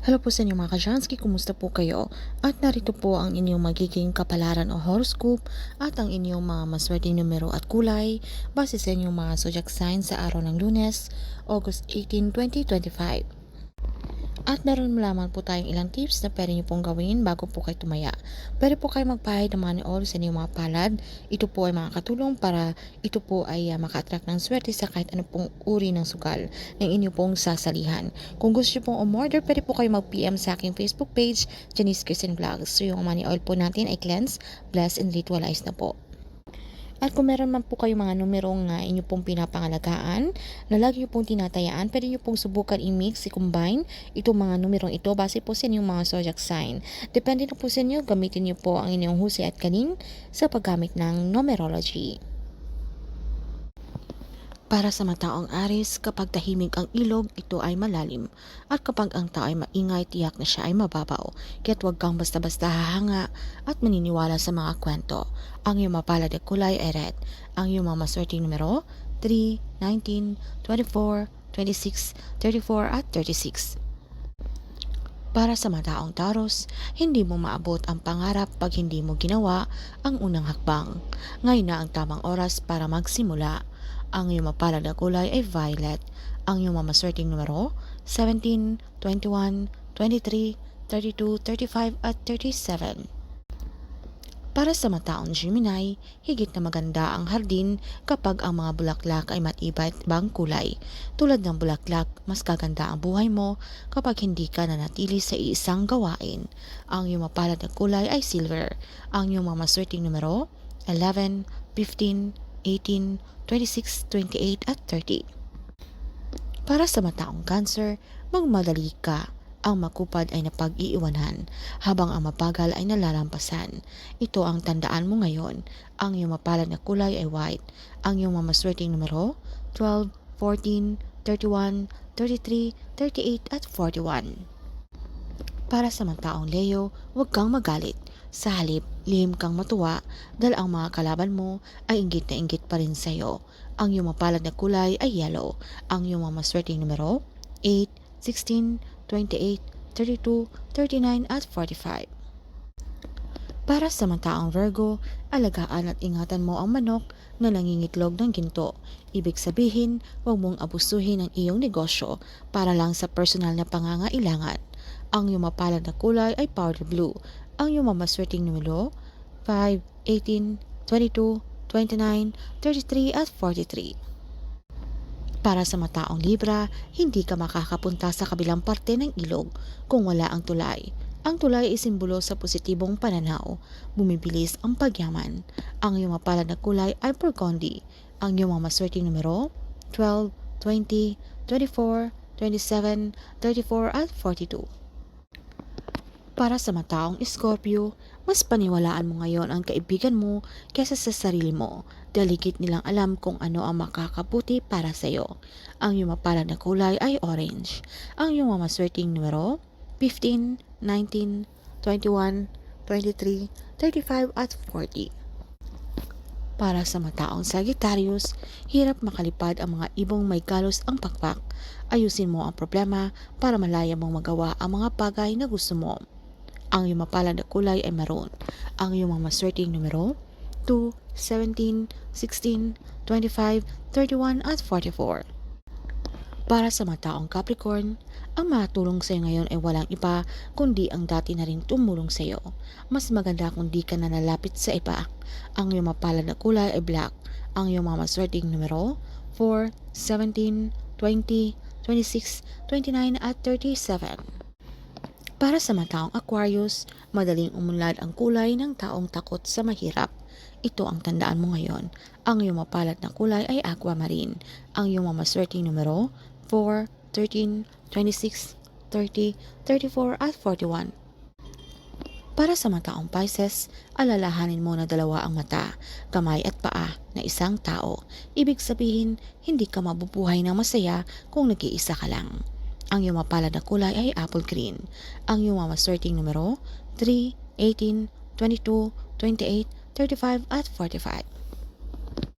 Hello po sa inyo mga kajansky, kumusta po kayo? At narito po ang inyong magiging kapalaran o horoscope at ang inyong mga maswerteng numero at kulay base sa inyong mga zodiac sign sa araw ng lunes, August 18, 2025. At meron lamang po tayong ilang tips na pwede nyo pong gawin bago po kayo tumaya. Pwede po kayo magpahid ng money oil sa inyong mga palad. Ito po ay makakatulong para ito po ay uh, maka-attract ng swerte sa kahit ano pong uri ng sugal ng inyo pong sasalihan. Kung gusto nyo pong umorder, pwede po kayo mag-PM sa aking Facebook page, Janice Christian Vlogs. So yung money oil po natin ay cleanse, bless, and ritualize na po. At kung meron man po kayong mga numerong uh, inyo pong pinapangalagaan na lagi nyo pong tinatayaan, pwede nyo pong subukan i-mix, i-combine itong mga numerong ito base po sa inyong mga zodiac sign. Depende na po sa inyo, gamitin nyo po ang inyong husay at kaning sa paggamit ng numerology. Para sa mataong Aris, kapag tahimik ang ilog, ito ay malalim. At kapag ang tao ay maingay, tiyak na siya ay mababaw. Kaya't huwag kang basta-basta hahanga at maniniwala sa mga kwento. Ang iyong mapalad at kulay ay red. Ang iyong mga maswerteng numero, 3, 19, 24, 26, 34 at 36. Para sa mataong Taros, hindi mo maabot ang pangarap pag hindi mo ginawa ang unang hakbang. Ngayon na ang tamang oras para magsimula. Ang iyong mapalad na kulay ay violet. Ang iyong mamaswerteng numero, 17, 21, 23, 32, 35 at 37. Para sa mataong Gemini, higit na maganda ang hardin kapag ang mga bulaklak ay matibay at ibang kulay. Tulad ng bulaklak, mas gaganda ang buhay mo kapag hindi ka nanatili sa iisang gawain. Ang iyong mapalad na kulay ay silver. Ang iyong mga numero, 11, 15, 18, 26, 28 at 30. Para sa mataong cancer, magmadali ka ang makupad ay napag-iiwanan, habang ang mapagal ay nalalampasan. Ito ang tandaan mo ngayon. Ang iyong mapalad na kulay ay white. Ang iyong mamaswerteng numero, 12, 14, 31, 33, 38 at 41. Para sa mga Leo, huwag kang magalit. Sa halip, lihim kang matuwa dahil ang mga kalaban mo ay inggit na inggit pa rin sa'yo. Ang iyong mapalad na kulay ay yellow. Ang iyong mga maswerteng numero, 8, 16, 28, 32, 39 at 45. Para sa mataang Virgo, alagaan at ingatan mo ang manok na nangingitlog ng ginto. Ibig sabihin, huwag mong abusuhin ang iyong negosyo para lang sa personal na pangangailangan. Ang iyong mapalad na kulay ay powder blue. Ang iyong mamaswerteng numero, 5, 18, 22, 29, 33 at 43. Para sa mataong Libra, hindi ka makakapunta sa kabilang parte ng ilog kung wala ang tulay. Ang tulay ay simbolo sa positibong pananaw. Bumibilis ang pagyaman. Ang iyong mapalad na kulay ay burgundy. Ang iyong mga numero, 12, 20, 24, 27, 34 at 42. Para sa mataong Scorpio, mas paniwalaan mo ngayon ang kaibigan mo kaysa sa sarili mo dahil nilang alam kung ano ang makakabuti para sa iyo. Ang iyong mapalad na kulay ay orange. Ang iyong mamaswerteng numero, 15, 19, 21, 23, 35 at 40. Para sa mataong Sagittarius, hirap makalipad ang mga ibong may galos ang pakpak. Ayusin mo ang problema para malaya mong magawa ang mga bagay na gusto mo. Ang iyong mapalad na kulay ay maroon. Ang iyong mga maswerteng numero, 2, 17, 16, 25, 31 at 44. Para sa mga taong Capricorn, ang matulong sa iyo ngayon ay walang iba kundi ang dati na rin tumulong sa iyo. Mas maganda kung di ka na nalapit sa iba. Ang iyong mapalad na kulay ay black. Ang iyong mga maswerteng numero, 4, 17, 20, 26, 29 at 37. Para sa mga taong Aquarius, madaling umunlad ang kulay ng taong takot sa mahirap. Ito ang tandaan mo ngayon. Ang iyong mapalad na kulay ay aquamarine. Ang iyong mamaswerteng numero, 4, 13, 26, 30, 34 at 41. Para sa mga taong Pisces, alalahanin mo na dalawa ang mata, kamay at paa na isang tao. Ibig sabihin, hindi ka mabubuhay ng masaya kung nag-iisa ka lang. Ang iyong mapalad na kulay ay apple green. Ang iyong mamaswerteng numero, 3, 18, 22, 28, 35 at 45.